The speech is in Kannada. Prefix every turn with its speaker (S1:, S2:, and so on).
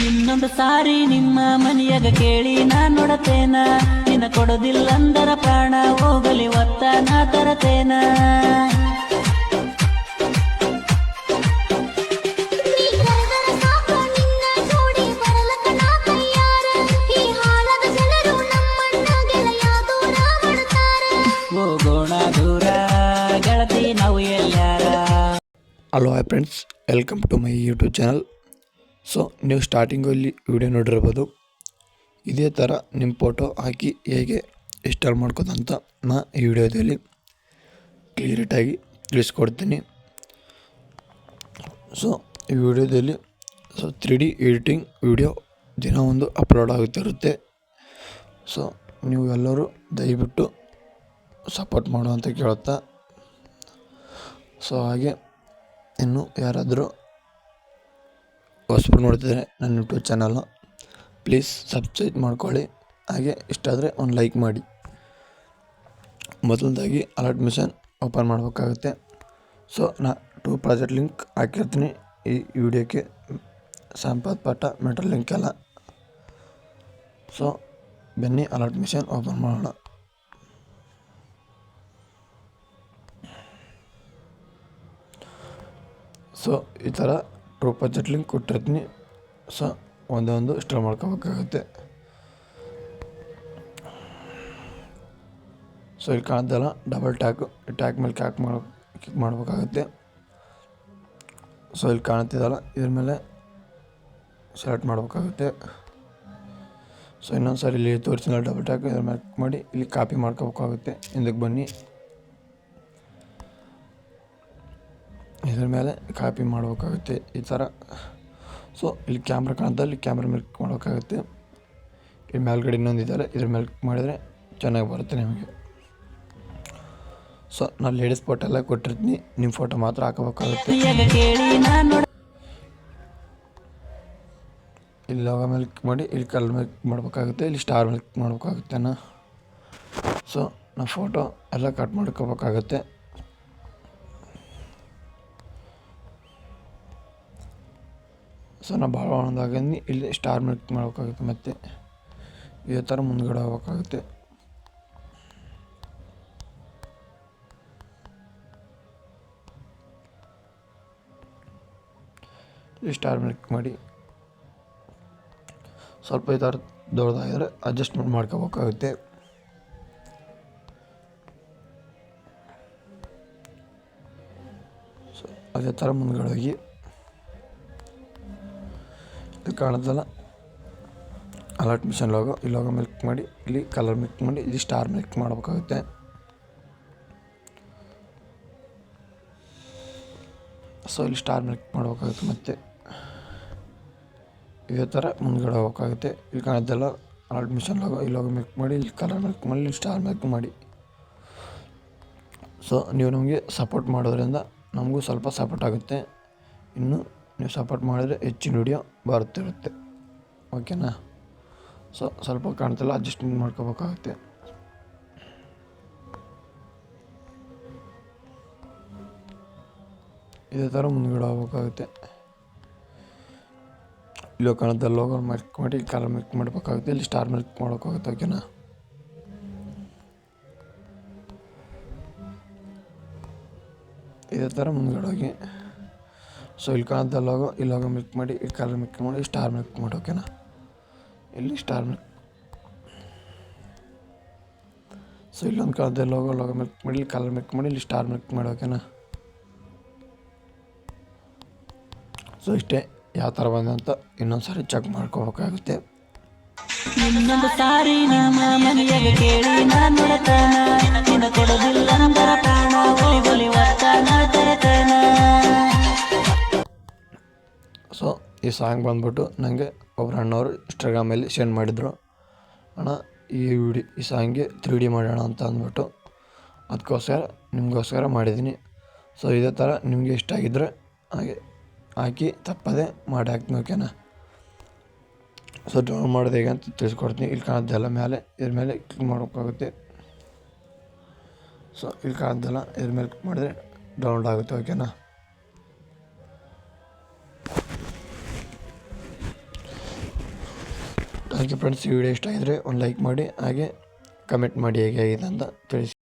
S1: ಇನ್ನೊಂದು ಸಾರಿ ನಿಮ್ಮ ಮನೆಯಾಗ ಕೇಳಿ ನಾ ನೋಡತೇನ ನಿನ್ನ ಕೊಡೋದಿಲ್ಲಂದರ ಪ್ರಾಣ ಹೋಗಲಿ ಒತ್ತ ನಾ ತರತೇನ?
S2: Hello hi friends welcome to my YouTube channel so, ನೀವು ಸ್ಟಾರ್ಟಿಂಗಲ್ಲಿ ವಿಡಿಯೋ ನೋಡಿರ್ಬೋದು. ಇದೇ ಥರ ನಿಮ್ಮ ಫೋಟೋ ಹಾಕಿ ಹೇಗೆ ಇನ್ಸ್ಟಾಲ್ ಮಾಡ್ಕೋದಂತ ನಾ ಈ ವಿಡಿಯೋದಲ್ಲಿ ಕ್ಲಿಯರಿಟಾಗಿ ತಿಳಿಸ್ಕೊಡ್ತೀನಿ. ಸೊ, ಈ ವಿಡಿಯೋದಲ್ಲಿ so three D editing video ದಿನ ಒಂದು ಅಪ್ಲೋಡ್ ಆಗುತ್ತಿರುತ್ತೆ. ಸೊ, ನೀವು ಎಲ್ಲರೂ ದಯವಿಟ್ಟು ಸಪೋರ್ಟ್ ಮಾಡುವಂತ ಕೇಳುತ್ತಾ. ಸೊ, ಹಾಗೆ ಇನ್ನು ಯಾರಾದರೂ ಹೊಸಬ್ರು ನೋಡ್ತಿದ್ರೆ ನನ್ನ ಯೂಟ್ಯೂಬ್ ಚಾನಲ್ನ ಪ್ಲೀಸ್ ಸಬ್ಸ್ಕ್ರೈಬ್ ಮಾಡ್ಕೊಳ್ಳಿ. ಹಾಗೆ ಇಷ್ಟ ಆದರೆ ಒಂದು ಲೈಕ್ ಮಾಡಿ. ಮೊದಲದಾಗಿ ಅಲರ್ಟ್ ಮಿಷನ್ ಓಪನ್ ಮಾಡಬೇಕಾಗುತ್ತೆ. ಸೊ, ನಾ ಟೂ ಪ್ರಾಜೆಕ್ಟ್ ಲಿಂಕ್ ಹಾಕಿರ್ತೀನಿ. ಈ ವಿಡಿಯೋಕ್ಕೆ ಸಂಪತ್ ಪಾಠ ಮೆಟ್ರಲ್ ಲಿಂಕ್ ಎಲ್ಲ. ಸೊ, ಬನ್ನಿ, ಅಲರ್ಟ್ ಮಿಷನ್ ಓಪನ್ ಮಾಡೋಣ. ಸೊ, ಈ ಥರ ಬಜೆಟ್ ಲಿಂಕ್ ಕೊಟ್ಟಿರ್ತೀನಿ. ಸೊ ಒಂದೇ ಒಂದು ಮಾಡ್ಕೋಬೇಕಾಗುತ್ತೆ. ಸೊ ಇಲ್ಲಿ ಕಾಣ್ತಲ್ಲ ಡಬಲ್ ಟ್ಯಾಕು ಟ್ಯಾಕ್ ಮೇಲೆ ಕ್ಯಾಕ್ ಮಾಡೋ ಕ್ಲಿಕ್ ಮಾಡಬೇಕಾಗುತ್ತೆ. ಸೊ ಇಲ್ಲಿ ಕಾಣ್ತಿದ್ದಲ್ಲ ಇದ್ರ ಮೇಲೆ ಸೆಲೆಕ್ಟ್ ಮಾಡಬೇಕಾಗುತ್ತೆ. ಸೊ ಇನ್ನೊಂದು ಸಾರಿ ಇಲ್ಲಿ ತೋರಿಸಿಲ್ಲ ಡಬಲ್ ಟ್ಯಾಕ್ ಇದ್ರ ಮೇಲೆ ಮಾಡಿ, ಇಲ್ಲಿ ಕಾಪಿ ಮಾಡ್ಕೋಬೇಕಾಗುತ್ತೆ. ಹಿಂದಕ್ಕೆ ಬನ್ನಿ. ಇದ್ರ ಮೇಲೆ ಕಾಪಿ ಮಾಡಬೇಕಾಗುತ್ತೆ ಈ ಥರ. ಸೊ ಇಲ್ಲಿ ಕ್ಯಾಮ್ರಾ ಕಾಣ್ತಾ ಇಲ್ಲಿ ಕ್ಯಾಮ್ರಾ ಮೇಲೆ ಮಾಡಬೇಕಾಗುತ್ತೆ. ಇಲ್ಲಿ ಮೇಲ್ಗಡೆ ಇನ್ನೊಂದು ಇದ್ದಾರೆ, ಇದ್ರ ಮೇಲೆ ಕ್ಲಿಕ್ ಮಾಡಿದರೆ ಚೆನ್ನಾಗಿ ಬರುತ್ತೆ ನಿಮಗೆ. ಸೊ ನಾನು ಲೇಡೀಸ್ ಫೋಟೋ ಎಲ್ಲ ಕೊಟ್ಟಿರ್ತೀನಿ ನಿಮ್ಮ ಫೋಟೋ ಮಾತ್ರ ಹಾಕಬೇಕಾಗುತ್ತೆ. ಇಲ್ಲಿ ಲೋಗ ಮೇಲೆ ಮಾಡಿ, ಇಲ್ಲಿ ಕಲರ್ ಮೇಲೆ ಮಾಡಬೇಕಾಗುತ್ತೆ, ಇಲ್ಲಿ ಸ್ಟಾರ್ ಮೇಲೆ ಕ್ಲಿಕ್ ಮಾಡಬೇಕಾಗುತ್ತೆ ನಾ ಸೊ ನಾ ಫೋಟೋ ಎಲ್ಲ ಕಟ್ ಮಾಡ್ಕೋಬೇಕಾಗುತ್ತೆ. ಸೊ ನಾವು ಭಾಳ ಒಣದಾಗಿ ಇಲ್ಲಿ ಸ್ಟಾರ್ ಮೇಲೆ click ಮಾಡಬೇಕಾಗುತ್ತೆ. ಮತ್ತು ಇದೇ ಥರ ಮುಂದ್ಗಡೆ ಹೋಗ್ಬೇಕಾಗುತ್ತೆ. ಇಲ್ಲಿ ಸ್ಟಾರ್ ಮೇಲೆ click ಮಾಡಿ. ಸ್ವಲ್ಪ ಈ ಥರ ದೊಡ್ಡದಾಗಿದ್ರೆ ಅಡ್ಜಸ್ಟ್ಮೆಂಟ್ ಮಾಡ್ಕೋಬೇಕಾಗುತ್ತೆ. ಸೊ, ಅದೇ ಥರ ಮುಂದ್ಗಡೆ ಹೋಗಿ. ಕಾಣುತ್ತಲ್ಲ. ಅಲರ್ಟ್ ಮಿಷನ್ ಲೋಗೋ ಈ ಲೋಗೋ ಮಾಡಿ, ಇಲ್ಲಿ ಕಲರ್ ಮೇಲೆ ಮಾಡಿ, ಇಲ್ಲಿ ಸ್ಟಾರ್ ಮೇಲೆ ಮಾಡಬೇಕಾಗುತ್ತೆ. ಸೊ ಇಲ್ಲಿ ಸ್ಟಾರ್ ಮೇಲೆ click ಮಾಡಬೇಕಾಗುತ್ತೆ ಮತ್ತೆ. ಇದೇ ಥರ ಮುಂದ್ಗಡೆ ಹೋಗಬೇಕಾಗುತ್ತೆ. ಇಲ್ಲಿ ಕಾಣುತ್ತಲ್ಲ ಅಲರ್ಟ್ ಮಿಷನ್ ಲೋಗೋ ಈ ಲೋಗೋ ಮಾಡಿ, ಇಲ್ಲಿ ಕಲರ್ ಮೇಲೆ ಮಾಡಿ, ಇಲ್ಲಿ ಸ್ಟಾರ್ ಮೇಲೆ ಮಾಡಿ. ಸೊ ನೀವು ನಮಗೆ ಸಪೋರ್ಟ್ ಮಾಡೋದ್ರಿಂದ ನಮಗೂ ಸ್ವಲ್ಪ ಸಪೋರ್ಟ್ ಆಗುತ್ತೆ. ಇನ್ನು ನೀವು ಸಪೋರ್ಟ್ ಮಾಡಿದರೆ ಹೆಚ್ಚಿನ ವಿಡಿಯೋ ಬರುತ್ತಿರುತ್ತೆ ಓಕೆನಾ ಸೊ ಸ್ವಲ್ಪ ಕಾಣ್ತಿಲ್ಲ ಅಡ್ಜಸ್ಟ್ಮೆಂಟ್ ಮಾಡ್ಕೋಬೇಕಾಗುತ್ತೆ. ಇದೇ ಥರ ಮುಂದ್ಗಡೆ ಹೋಗ್ಬೇಕಾಗುತ್ತೆ. ಇಲ್ಲೋ ಕಾಣುತ್ತೆ ಲೋಗೋ ಮೆಲ್ಕ್ ಮಾಡಿ ಕಲರ್ ಮೆಲ್ಕ್ ಮಾಡಬೇಕಾಗುತ್ತೆ, ಇಲ್ಲಿ ಸ್ಟಾರ್ ಮೆಲ್ಕ್ ಮಾಡೋಕ್ಕಾಗುತ್ತೆ ಓಕೆನಾ ಇದೇ ಥರ ಮುಂದ್ಗಡೆ ಹೋಗಿ. ಸೊ ಇಲ್ಲಿ ಕಾಣುತ್ತೆ ಲೋಗೋ ಈ ಲೋಗೋ ಮಿಕ್ ಮಾಡಿ, ಈ ಕಲರ್ ಮಿಕ್ ಮಾಡಿ ಸ್ಟಾರ್ ಮಿಕ್ ಮಾಡಿ ಓಕೆನಾ ಇಲ್ಲಿ ಸ್ಟಾರ್ ಮಿಕ್ ಸೊ ಇಲ್ಲೊಂದು ಕಾಣುತ್ತೆ ಲೋಗೋ ಲೋಗೋ ಮಿಕ್ ಮಾಡಿ, ಇಲ್ಲಿ ಕಲರ್ ಮಿಕ್ ಮಾಡಿ, ಇಲ್ಲಿ ಸ್ಟಾರ್ ಮಿಕ್ ಮಾಡಿ ಓಕೆನಾ ಸೊ ಇಷ್ಟೇ. ಯಾವ ಥರ ಬಂದಂತ ಇನ್ನೊಂದು ಸಾರಿ ಚೆಕ್ ಮಾಡ್ಕೋಬೇಕಾಗುತ್ತೆ.
S1: ಇನ್ನೊಂದು ಸಾರಿ ನಮ್ಮ ಕೇಳಿ ನಾ ನೋಡತೇನ
S2: ಈ ಸಾಂಗ್ ಬಂದ್ಬಿಟ್ಟು ನನಗೆ ಒಬ್ಬರು ಅಣ್ಣವರು ಇನ್ಸ್ಟಾಗ್ರಾಮಲ್ಲಿ ಸೆಂಡ್ ಮಾಡಿದರು. ಅಣ್ಣ, ಈ ವಿಡಿ, ಈ ಸಾಂಗ್ಗೆ ತ್ರೀ ಡಿ ಮಾಡೋಣ ಅಂತ ಅಂದ್ಬಿಟ್ಟು ಅದಕ್ಕೋಸ್ಕರ ನಿಮಗೋಸ್ಕರ ಮಾಡಿದ್ದೀನಿ. ಸೊ ಇದೇ ಥರ ನಿಮಗೆ ಇಷ್ಟ ಆಗಿದ್ದರೆ ಹಾಗೆ ಹಾಕಿ ತಪ್ಪದೆ ಮಾಡಿ ಹಾಕ್ತೀನಿ ಓಕೆನಾ ಸೊ ಡೌನ್ಲೋಡ್ ಮಾಡೋದು ಹೇಗೆ ಅಂತ ತಿಳಿಸ್ಕೊಡ್ತೀನಿ. ಇಲ್ಲಿ ಕಾಣೋದೆಲ್ಲ ಮೇಲೆ, ಇದ್ರ ಮೇಲೆ ಕ್ಲಿಕ್ ಮಾಡೋಕ್ಕಾಗುತ್ತೆ ಸೊ ಇಲ್ಲಿ ಕಾಣೋದೆಲ್ಲ, ಇದ್ರ ಮೇಲೆ ಕ್ಲಿಕ್ ಮಾಡಿದ್ರೆ ಡೌನ್ಲೋಡ್ ಆಗುತ್ತೆ ಓಕೆನಾ ಯು ಫ್ರೆಂಡ್ಸ್ ಈ ವಿಡಿಯೋ ಇಷ್ಟ ಆಗಿದ್ರೆ ಒಂದು ಲೈಕ್ ಮಾಡಿ, ಹಾಗೆ ಕಮೆಂಟ್ ಮಾಡಿ ಹೇಗೆ ಆಗಿದೆ ಅಂತ ತಿಳಿಸಿ.